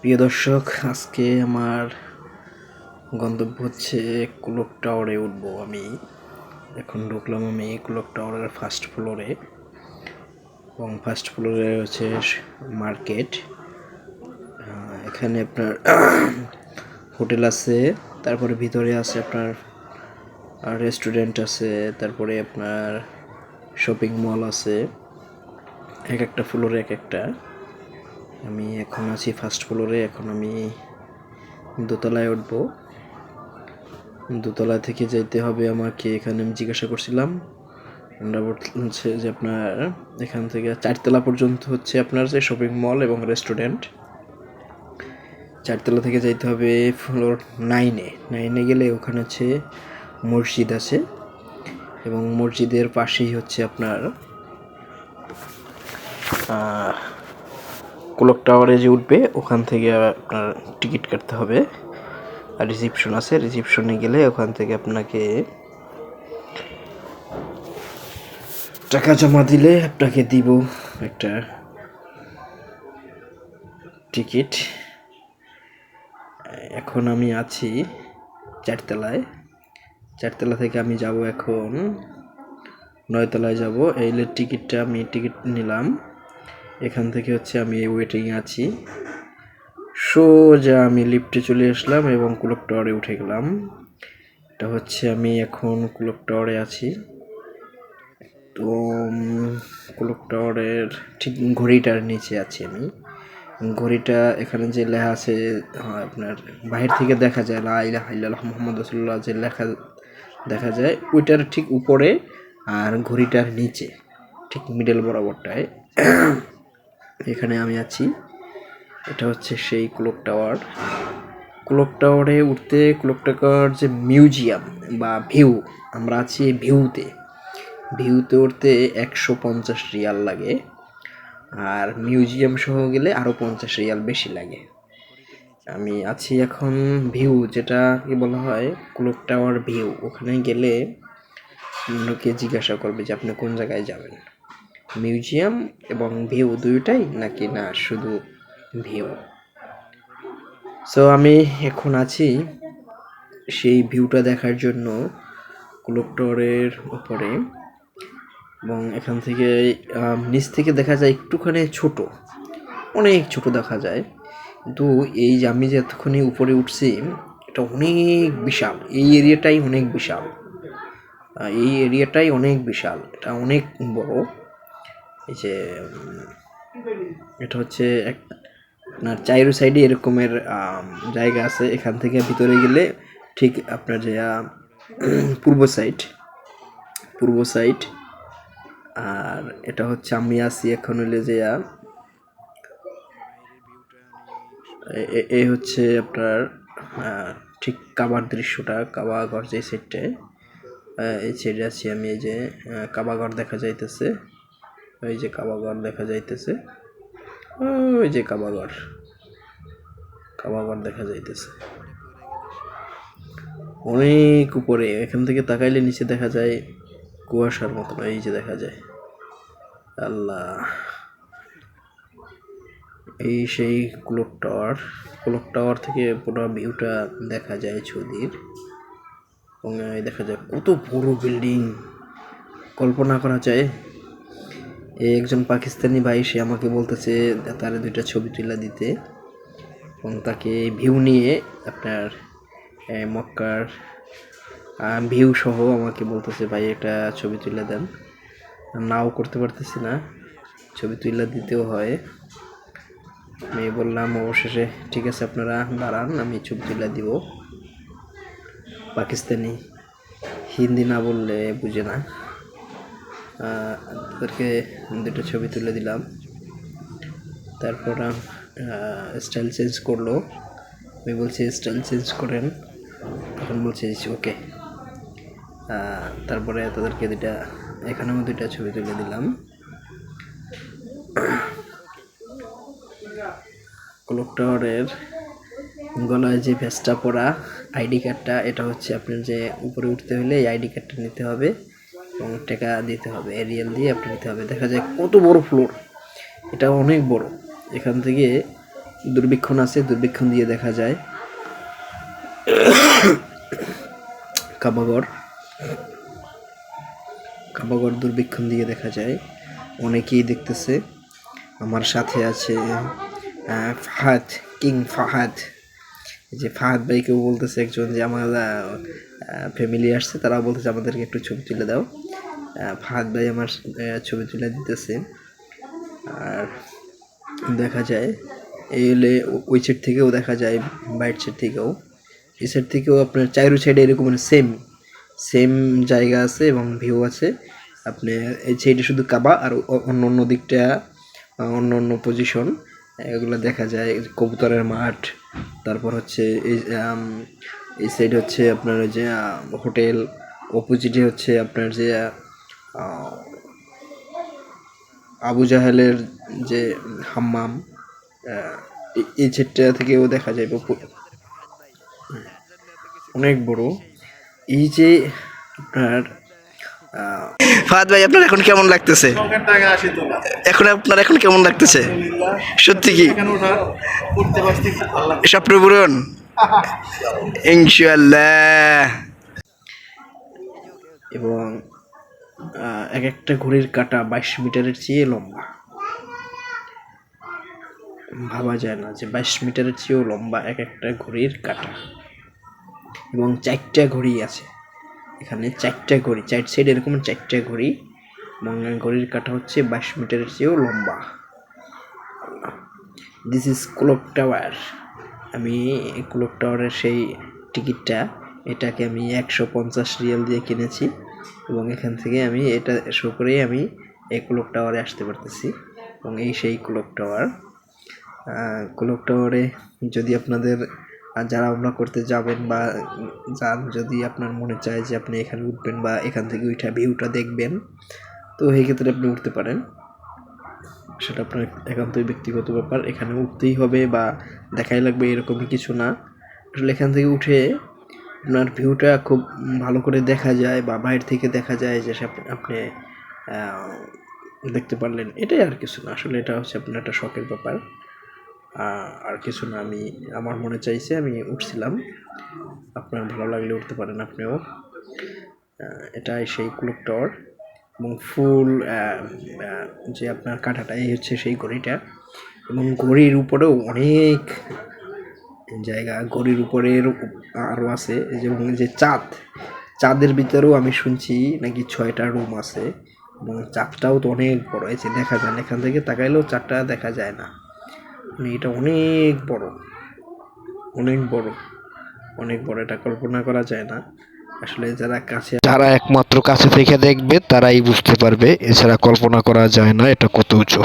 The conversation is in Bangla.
প্রিয় দর্শক, আজকে আমার গন্তব্য হচ্ছে ক্লক টাওয়ারে উঠব আমি। এখন ঢুকলাম আমি কুলক টাওয়ারের ফার্স্ট ফ্লোরে এবং ফার্স্ট ফ্লোরে হচ্ছে মার্কেট। এখানে আপনার হোটেল আছে, তারপরে ভিতরে আছে আপনার রেস্টুরেন্ট আছে, তারপরে আপনার শপিং মল আছে। এক একটা ফ্লোরে এক একটা। আমি এখন আছি ফার্স্ট ফ্লোরে এখন আমি দোতলায় উঠব। দোতলা থেকে যেতে হবে আমাকে এখানে আমি জিজ্ঞাসা করছিলাম। ওনারা বলছে যে আপনার এখান থেকে চারতলা পর্যন্ত হচ্ছে আপনার যে শপিং মল এবং রেস্টুরেন্ট চারতলা থেকে যাইতে হবে ফ্লোর নাইনে নাইনে গেলে ওখানে হচ্ছে মসজিদ আছে এবং মসজিদের পাশেই হচ্ছে আপনার ক্লক টাওয়ারে যে উঠবে, ওখান থেকে আপনার টিকিট কাটতে হবে। আর রিসিপশন আছে রিসিপশনে গেলে ওখান থেকে আপনাকে টাকা জমা দিলে আপনাকে দিব একটা টিকিট এখন আমি আছি চারতলায়। চারতলা থেকে আমি যাব এখন, নয়তলায় যাব। এই টিকিটটা আমি টিকিট নিলাম। এখান থেকে হচ্ছে আমি এই ওয়েটিংয়ে আছি। সোজা আমি লিফটে চলে আসলাম এবং কুলক টাওয়ারে উঠে গেলাম। এটা হচ্ছে আমি এখন কুলক টাওয়ারে আছি। তো কুলক টাওয়ারের ঠিক ঘড়িটার নিচে আছি আমি। ঘড়িটা এখানে যে লেখা আছে আপনার বাহির থেকে দেখা যায়, লা ইলাহা ইল্লাল্লাহ মুহাম্মদ রাসূলুল্লাহ যে লেখা দেখা যায়, ওইটার ঠিক উপরে আর ঘড়িটার নিচে, ঠিক মিডল বরাবরটায়। এখানে আমি আছি। এটা হচ্ছে সেই ক্লক টাওয়ার। ক্লক টাওয়ারে উঠতে ক্লক টাওয়ার যে মিউজিয়াম বা ভিউ, আমরা আছি ভিউতে। ভিউতে উঠতে একশো পঞ্চাশ রিয়াল লাগে। আর মিউজিয়াম সহ গেলে আরও পঞ্চাশ রিয়াল বেশি লাগে। আমি আছি এখন ভিউ, যেটা কি বলা হয়, ক্লক টাওয়ার ভিউ। ওখানে গেলে লোকে জিজ্ঞাসা করবে যে আপনি কোন জায়গায় যাবেন। মিউজিয়াম এবং ভিউ দুইটাই নাকি না, শুধু ভিউ? সো আমি এখন আছি সেই ভিউটা দেখার জন্য ক্লক উপরে এবং এখান থেকে নিচ থেকে দেখা যায় একটুখানি ছোট, অনেক ছোট দেখা যায়। কিন্তু এই যে আমি যে এতক্ষণে উপরে উঠছি, এটা অনেক বিশাল, এই এরিয়াটাই অনেক বিশাল। এই এরিয়াটাই অনেক বিশাল, এটা অনেক বড়। এই যে এটা হচ্ছে এক আপনার চাইরো সাইডে এরকমের জায়গা আছে। এখান থেকে ভিতরে গেলে ঠিক আপনার যে পূর্ব সাইড পূর্ব সাইড। আর এটা হচ্ছে আমি আছি এখন হইলে যে এই হচ্ছে আপনার ঠিক কাবার দৃশ্যটা কাবাঘর যে সাইডটায় এই সাইডে আছি আমি এই যে আহ, কাবাঘর দেখা যাইতেছে। ওই যে কাবাঘর দেখা যাইতেছে, ওই যে কাবাঘর কাবাঘর দেখা যাইতেছে। অনেক উপরে, এখান থেকে তাকাইলে নিচে দেখা যায় কুয়াশার মতো, এই যে দেখা যায়। আল্লাহ। এই সেই ক্লক টাওয়ার ক্লক টাওয়ার থেকে পুরো ভিউটা দেখা যায় ছবির। এবং এই দেখা যায় কত বড় বিল্ডিং কল্পনা করা যায় একজন পাকিস্তানি ভাই, সে আমাকে বলতেছে, তার দুইটা ছবি তুলে দিতে। এবং তাকে ভিউ নিয়ে আপনার মক্কার ভিউ সহ আমাকে বলতেছে, ভাই, একটা ছবি তুলে দেন। নাও করতে পারতেছি না। ছবি তুলে দিতেও হয়। আমি বললাম, অবশেষে, ঠিক আছে আপনারা দাঁড়ান, আমি ছবি তুলে দিব। পাকিস্তানি হিন্দি না বললে বুঝে না। তাদেরকে দুটো ছবি তুলে দিলাম। তারপর স্টাইল চেঞ্জ করল। আমি বলছি স্টাইল চেঞ্জ করেন। তখন বলছে ওকে তারপরে তাদেরকে দুটা এখানেও দুইটা ছবি তুলে দিলাম। ক্লক টাওয়ারের গলায় যে ভেস্টটা পরা আইডি কার্ডটা এটা হচ্ছে আপনার যে উপরে উঠতে হলে এই আইডি কার্ডটা নিতে হবে। এবং টাকা দিতে হবে, এরিয়াল দিয়ে আপনি নিতে হবে। দেখা যায় কত বড় ফ্লোর। এটা অনেক বড়। এখান থেকে দূরবীক্ষণ আছে, দূরবীক্ষণ দিয়ে দেখা যায়। কাবাগর। কাবাগর দূরবীক্ষণ দিয়ে দেখা যায়। অনেকেই দেখতেছে। আমার সাথে আছে ফাহাদ, কিং ফাহাদ। যে ফাহাদ ভাইকেও বলতেছে একজন যে, আমার ফ্যামিলি আসছে তারা বলতেছে আমাদেরকে একটু ছবি তুলে দাও। ফাহাদ ভাই আমার ছবি তুলে দিতেছে। আর দেখা যায়, এই হলে ওই সাইড থেকেও দেখা যায় বাইট সাইড থেকেও। এই সাইড থেকেও আপনার চাইরো সাইডে এরকম মানে সেম সেম জায়গা আছে এবং ভিউ আছে। আপনি এই সাইডে শুধু কাবা আর অন্য অন্য দিকটা অন্য অন্য পজিশন এগুলো দেখা যায়, কবুতরের মাঠ। তারপর হচ্ছে এই এই সাইড হচ্ছে আপনার যে হোটেল অপোজিটে হচ্ছে আপনার যে আবু জাহেলের যে হাম্মাম এই- সেটটা থেকেও দেখা যায় অনেক বড়। এই যে আপনার ফাহাদ ভাই আপনার এখন কেমন লাগতেছে? এখন আপনার এখন কেমন লাগতেছে? সত্যি কি? স্বপ্ন পূরণ? ইনশাল্লাহ এবং এক একটা ঘড়ির কাটা বাইশ মিটারের চেয়ে লম্বা। ভাবা যায় না যে বাইশ মিটারের চেয়েও লম্বা এক একটা ঘড়ির কাটা। এবং চারটা ঘড়ি আছে। এখানে চারটা ঘড়ি, চার সাইড এরকম চারটা ঘড়ি। এবং ঘড়ির কাটা হচ্ছে বাইশ মিটারের চেয়েও লম্বা। দিস ইজ ক্লক টাওয়ার আমি ক্লক টাওয়ারের সেই টিকিটটা এটাকে আমি একশো পঞ্চাশ রিয়াল দিয়ে কিনেছি। এবং এখান থেকে আমি এটা শো করেই আমি এই ক্লক টাওয়ারে আসতে পারতেছি এবং এই সেই ক্লক টাওয়ার ক্লক টাওয়ারে যদি আপনাদের যারা আমরা করতে যাবেন বা যান যদি আপনার মনে চায় যে আপনি এখানে উঠবেন বা এখান থেকে উঠা ভিউটা দেখবেন, তো সেই ক্ষেত্রে আপনি উঠতে পারেন। সেটা আপনার একান্তই ব্যক্তিগত ব্যাপার, এখানে উঠতেই হবে বা দেখাই লাগবে এরকমই কিছু না। আসলে এখান থেকে উঠে আপনার ভিউটা খুব ভালো করে দেখা যায় বা বাইরে থেকে দেখা যায় যে আপনি দেখতে পারলেন, এটাই আর কিছু না। আসলে এটা হচ্ছে আপনার একটা শখের ব্যাপার। আর কিছু না, আমি, আমার মনে চাইছে আমি উঠছিলাম। আপনার ভালো লাগলে উঠতে পারেন আপনিও। এটাই সেই ক্লক টাওয়ার এবং ফুল যে আপনার কাঁটাটা, এই হচ্ছে সেই ঘড়িটা এবং ঘড়ির উপরেও অনেক জায়গা ঘড়ির উপরে আরও আছে যেমন যে চাঁদ, চাঁদের ভিতরেও আমি শুনছি নাকি ছয়টা রুম আছে এবং চাঁদটাও তো অনেক বড়, এই যে দেখা যায় না, এখান থেকে তাকাইলেও চাঁদটা দেখা যায় না। মানে এটা অনেক বড় অনেক বড় অনেক বড়, এটা কল্পনা করা যায় না। আসলে যারা কাছে যারা একমাত্র কাছে থেকে দেখবে, তারাই বুঝতে পারবে, এছাড়া কল্পনা করা যায় না, এটা কত উঁচু।